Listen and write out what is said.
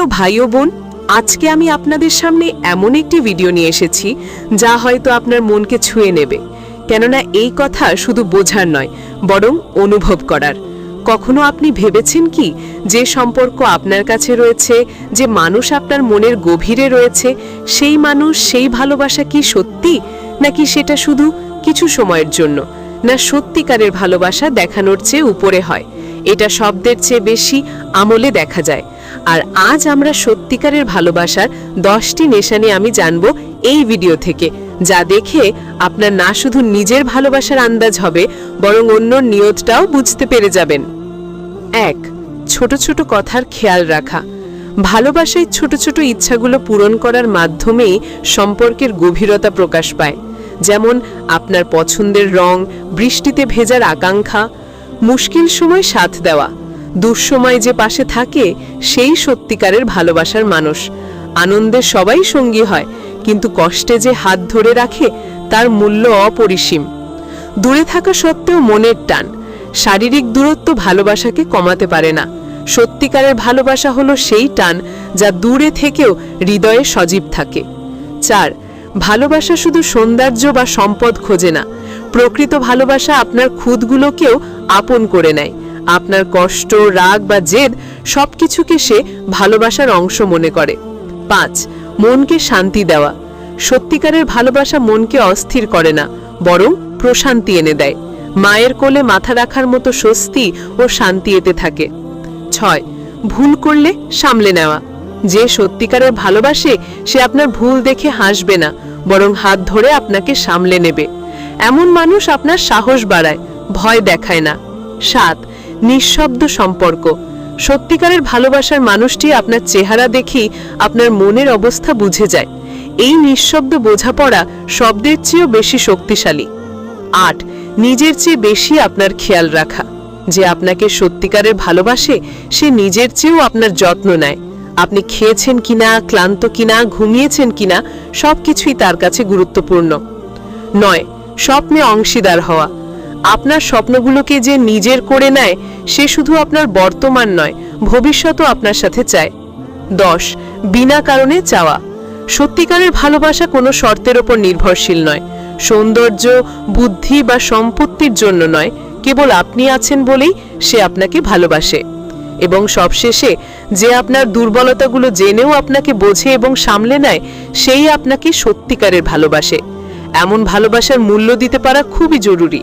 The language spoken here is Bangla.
প্রিয় ভাই ও বোন, আজকে আমি আপনাদের সামনে এমন একটি ভিডিও নিয়ে এসেছি, যা হয়তো আপনার মনকে ছুঁয়ে নেবে। কেননা এই কথা শুধু বোঝার নয়, বরং অনুভব করার। কখনো আপনি ভেবেছেন কি, যে সম্পর্ক আপনার কাছে রয়েছে, যে মানুষ আপনার মনের গভীরে রয়েছে, সেই মানুষ, সেই ভালোবাসা কি সত্যি? নাকি সেটা শুধু কিছু সময়ের জন্য? না, সত্যিকারের ভালোবাসা দেখানোর চেয়ে উপরে হয়। এটা শব্দের চেয়ে বেশি আমলে দেখা যায়। আর আজ আমরা সত্যিকারের ভালোবাসার দশটি নেশানে আমি জানব এই ভিডিও থেকে, যা দেখে আপনার না শুধু নিজের ভালোবাসার আন্দাজ হবে, বরং অন্য নিয়তটাও বুঝতে পেরে যাবেন। এক, ছোট ছোট কথার খেয়াল রাখা। ভালোবাসায় ছোট ছোট ইচ্ছাগুলো পূরণ করার মাধ্যমেই সম্পর্কের গভীরতা প্রকাশ পায়। যেমন আপনার পছন্দের রং, বৃষ্টিতে ভেজার আকাঙ্ক্ষা, মুশকিল সময় সাথ দেওয়া দুঃসময় যে পাশে থাকে, সেই সত্যিকারের ভালোবাসার মানুষ। আনন্দে সবাই সঙ্গী হয়, কিন্তু কষ্টে যে হাত ধরে রাখে, তার মূল্য অপরিসীম। দূরে থাকা সত্ত্বেও মনের টান। শারীরিক দূরত্ব ভালোবাসাকে কমাতে পারে না। সত্যিকারের ভালোবাসা হলো সেই টান, যা দূরে থেকেও হৃদয়ে সজীব থাকে। চার, ভালোবাসা শুধু সৌন্দর্য বা সম্পদ খোঁজে না। প্রকৃত ভালোবাসা আপনার খুদগুলোকেও আপন করে নেয়। আপনার কষ্ট, রাগ বা জেদ সবকিছুকে সে ভালোবাসার অংশ মনে করে। পাঁচ, মনকে শান্তি দেওয়া। সত্যিকারের ভালোবাসা মনকে অস্থির করে না, বরং প্রশান্তি এনে দেয়। মায়ের কোলে মাথা রাখার মতো স্বস্তি ও শান্তি এতে থাকে। ছয়, ভুল করলে সামলে নেওয়া। যে সত্যিকারের ভালোবাসে, সে আপনার ভুল দেখে হাসবে না, বরং হাত ধরে আপনাকে সামলে নেবে। এমন মানুষ আপনার সাহস বাড়ায়, ভয় দেখায় না। সাত নিঃশব্দ সম্পর্ক। সত্যিকারের ভালোবাসার মানুষটি আপনার চেহারা দেখি আপনার মনের অবস্থা বুঝে যায়। এই নিঃশব্দ বোঝাপড়া শব্দের চেয়েও বেশি শক্তিশালী। আট, নিজের চেয়ে বেশি আপনার খেয়াল রাখা। যে আপনাকে সত্যিকারের ভালোবাসে, সে নিজের চেয়েও আপনার যত্ন নেয়। আপনি খেয়েছেন কিনা, ক্লান্ত কিনা, ঘুমিয়েছেন কিনা, সবকিছুই তার কাছে গুরুত্বপূর্ণ। নয়, স্বপ্নে অংশীদার হওয়া। আপনার স্বপ্নগুলোকে যে নিজের করে নেয়, সে শুধু আপনার বর্তমান নয় ভবিষ্যতও আপনার সাথে চায়। দশ, বিনা কারণে চাওয়া। সত্যিকারের ভালোবাসা কোনো শর্তের ওপর নির্ভরশীল নয়। সৌন্দর্য, বুদ্ধি বা সম্পত্তির জন্য নয়, কেবল আপনি আছেন বলেই সে আপনাকে ভালোবাসে। এবং সবশেষে, যে আপনার দুর্বলতাগুলো জেনেও আপনাকে বোঝে এবং সামলে নেয়, সেই আপনাকে সত্যিকারের ভালোবাসে। এমন ভালোবাসার মূল্য দিতে পারা খুবই জরুরি।